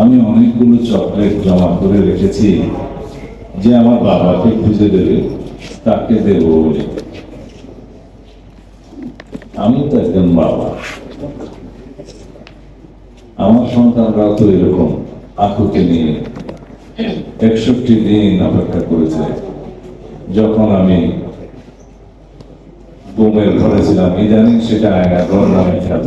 আমি অনেকগুলো চকলেট জমা করে রেখেছি যে আমার বাবাকে খুঁজে দেবে, তাকে দেব বলে। আমি তো একজন বাবা। আমার সন্তানরাও তো এরকম আকুকে নিয়ে একষট্টি দিন অপেক্ষা করেছে। যখন আমি বোমের ঘরে ছিলাম, ইদানিং সেটা আয়নাগর নামে খ্যাত।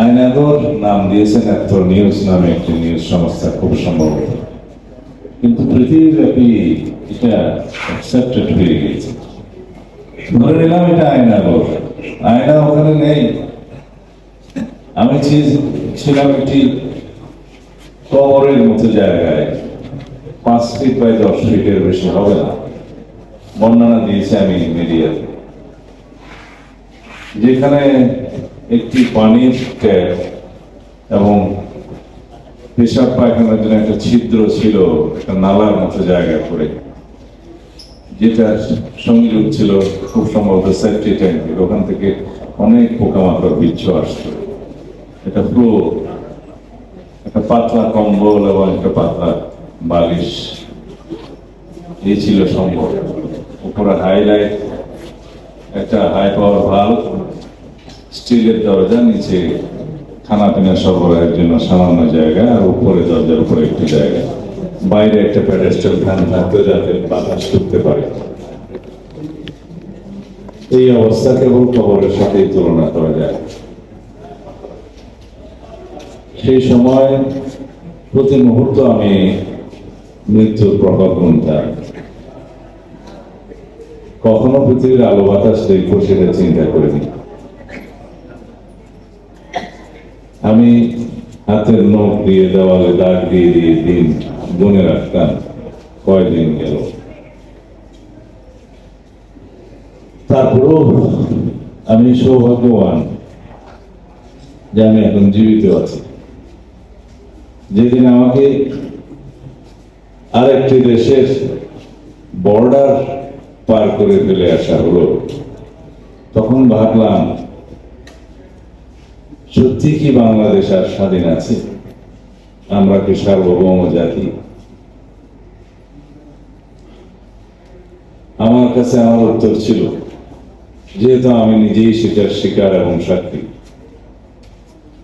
আয়নাগর নাম দিয়েছেন এত নিউজ নামে একটি নিউজ সংস্থা, খুব সম্ভবত। কিন্তু পৃথিবীব্যাপী এটা অ্যাকসেপ্টেড হয়ে গিয়েছে ধরে নিলাম এটা আয়নাগর। আয়না ওখানে নেই। আমি ছিলাম একটি কবরের মতো জায়গায়। পাঁচ ফিট বাই দশ ফিটের বেশি হবে না। বর্ণনা দিয়েছে আমি মিডিয়াতে যেখানে একটি পানির ট্যাপ এবং পেশাব পায়খানার জন্য একটা ছিদ্র ছিল, একটা নালার মতো জায়গা করে যেটা সংযোগ ছিল খুব সম্ভবত সেফটি ট্যাঙ্কের ওখান থেকে অনেক পোকামাকড়, বিচ্ছু আসতো। এটা পুরো একটা পাতলা কম্বল এবং একটা পাতলা বালিশ এই ছিল সম্ভব। উপরে হাইলাইট একটা হাই পাওয়ার ভালো স্টিলের দরজা, নিচে খানা পিনা সরবরাহের জন্য সামান্য জায়গা আর উপরে দরজার উপরে একটি জায়গা। বাইরে একটা প্যাডেস্টাল ফ্যান থাকতো যাতে বাতাস ঢুকতে পারে। এই অবস্থা কেবল কবরের সাথেই তুলনা করা যায়। সেই সময় প্রতি মুহূর্ত আমি মৃত্যুর প্রভাব গুনতাম। কখনো পৃথিবীর আলো বাতাস দেখব সেটা চিন্তা করিনি। আমি হাতের নখ দিয়ে দেওয়ালে দাগ দিয়ে দিয়ে দিন গুনে রাখতাম, কয়দিন গেল। তারপরেও আমি সৌভাগ্যবান যে আমি এখন জীবিত আছি। যেদিন আমাকে আরেকটি দেশের বর্ডার পার করে ফেলে আসা হলো, তখন ভাবলাম সত্যি কি বাংলাদেশ আর স্বাধীন আছে? আমরা কি সার্বভৌম জাতি? আমার কাছে আমার উত্তর ছিল, যেহেতু আমি নিজেই সেটার শিকার এবং সাক্ষী।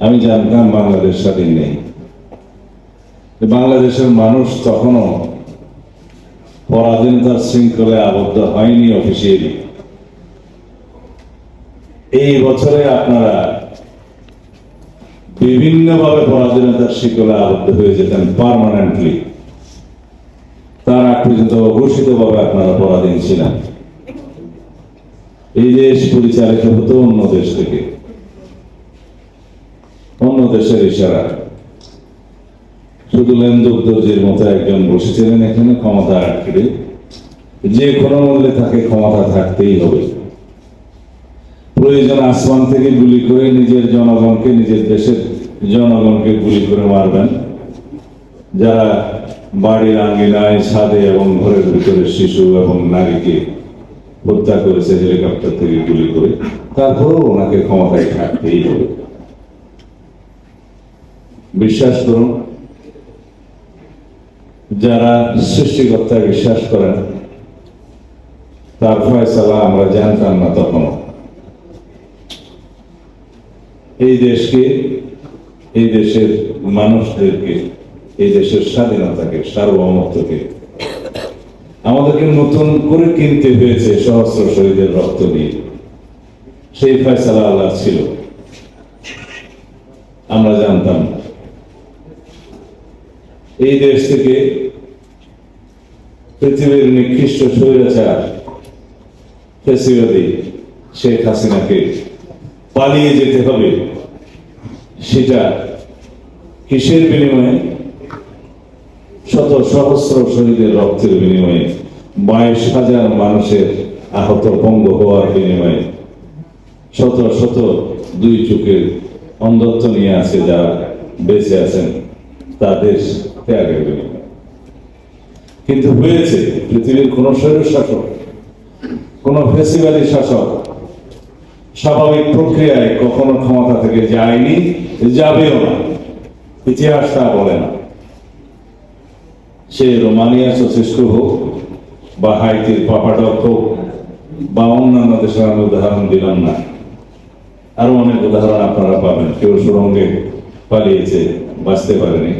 আমি জানতাম বাংলাদেশ স্বাধীন নেই। বাংলাদেশের মানুষ তখনও পরাধীনতার শৃঙ্খলে আবদ্ধ হয়নি অফিসিয়ালি। এই বছরে আপনারা বিভিন্নভাবে পরাধীনতার শিকলে আবদ্ধ হয়ে যেতেন পারমানেন্টলি তার আগ পর্যন্ত অঘোষিতভাবে আপনারা পরাধীন ছিলেন। এই দেশ পরিচালিত হতো অন্য দেশ থেকে। অন্য দেশের ইশারা শুধু লেনদুগ্ধজির মতো একজন বসেছিলেন এখানে ক্ষমতা আটকে। যে কোনো মূল্যে তাকে ক্ষমতা থাকতেই হবে। প্রয়োজন আসমান থেকে গুলি করে নিজের জনগণকে, নিজের দেশের জনগণকে গুলি করে মারবেন। যারা বাড়ির আঙ্গিনায় ছাদে এবং ঘরের ভিতরে শিশু এবং নারীকে হত্যা করেছে হেলিকপ্টার থেকে গুলি করে, তারপরেও ওনাকে ক্ষমতায় থাকতেই হবে। বিশ্বাস করুন, যারা সৃষ্টিকর্তায় বিশ্বাস করেন, তার ফয়সালা আমরা জানতাম না তখনও। এই দেশকে, এই দেশের মানুষদেরকে, এই দেশের স্বাধীনতাকে, সার্বভৌমত্বকে আমাদেরকে নতুন করে কিনতে হয়েছে সহস্র শহীদের রক্ত দিয়ে সেই ফয়সালা আল্লাহ ছিল। আমরা জানতাম এই দেশ থেকে পৃথিবীর নিকৃষ্ট স্বৈরাচার, ফেসিবাদী শেখ হাসিনাকে পালিয়ে যেতে হবে, সেটা কিসের বিনিময়ে? শত সহস্র শহীদের রক্তের বিনিময়ে, বাইশ হাজার মানুষের আহত পঙ্গ হওয়ার বিনিময়ে, শত শত দুই চোখের অন্ধত্ব নিয়ে আছে যারা বেঁচে আছেন তাদের ত্যাগের বিনিময়ে। কিন্তু হয়েছে পৃথিবীর কোন শরীর শাসক কোন ফেসিবালী শাসক স্বাভাবিক প্রক্রিয়ায় কখনো ক্ষমতা থেকে যায়নি, যাবেও না। ইতিহাস তা বলে না। সে রোমানিয়া সচেষ্ট হোক বা হাইতির পাপাডক হোক বা অন্যান্য দেশের, আমি উদাহরণ দিলাম না। আরও অনেক উদাহরণ আপনারা পাবেন। কেউ সুরঙ্গে পালিয়েছে, বাঁচতে পারেনি।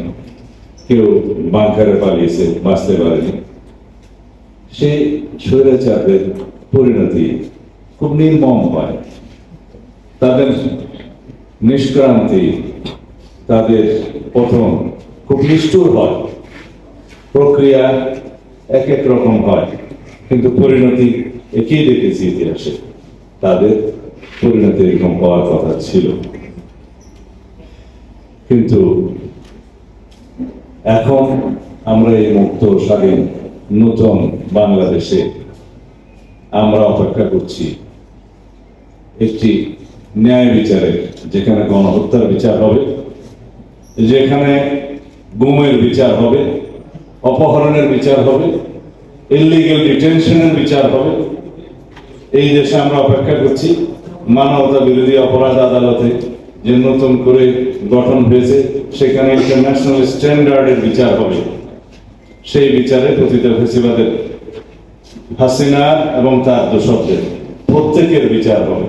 কেউ বাংকারে পালিয়েছে, বাঁচতে পারেনি। সেই স্বৈরাচারদের পরিণতি খুব নির্মম হয়। তাদের নিষ্ক্রান্তি তাদের পতন খুব নিষ্ঠুর হয়। প্রক্রিয়া এক এক রকম হয়, কিন্তু পরিণতি একই দেখেছি ইতিহাসে। তাদের পরিণতি এরকম হওয়ার কথা ছিল। কিন্তু এখন আমরা এই মুক্ত স্বাধীন নতুন বাংলাদেশে আমরা অপেক্ষা করছি। একটি ন্যায় বিচারের যেখানে গণহত্যার বিচার হবে, যেখানে গুমের বিচার হবে, অপহরণের বিচার হবে ইলিগেল ডিটেনশনের বিচার হবে, এই দেশে আমরা অপেক্ষা করছি, মানবতা বিরোধী অপরাধ আদালতে যে নতুন করে গঠন হয়েছে, সেখানে ইন্টারন্যাশনাল স্ট্যান্ডার্ডের বিচার হবে। সেই বিচারে প্রতিটা ফেসিবাদের হাসিনা এবং তার দোষকদের প্রত্যেকের বিচার হবে।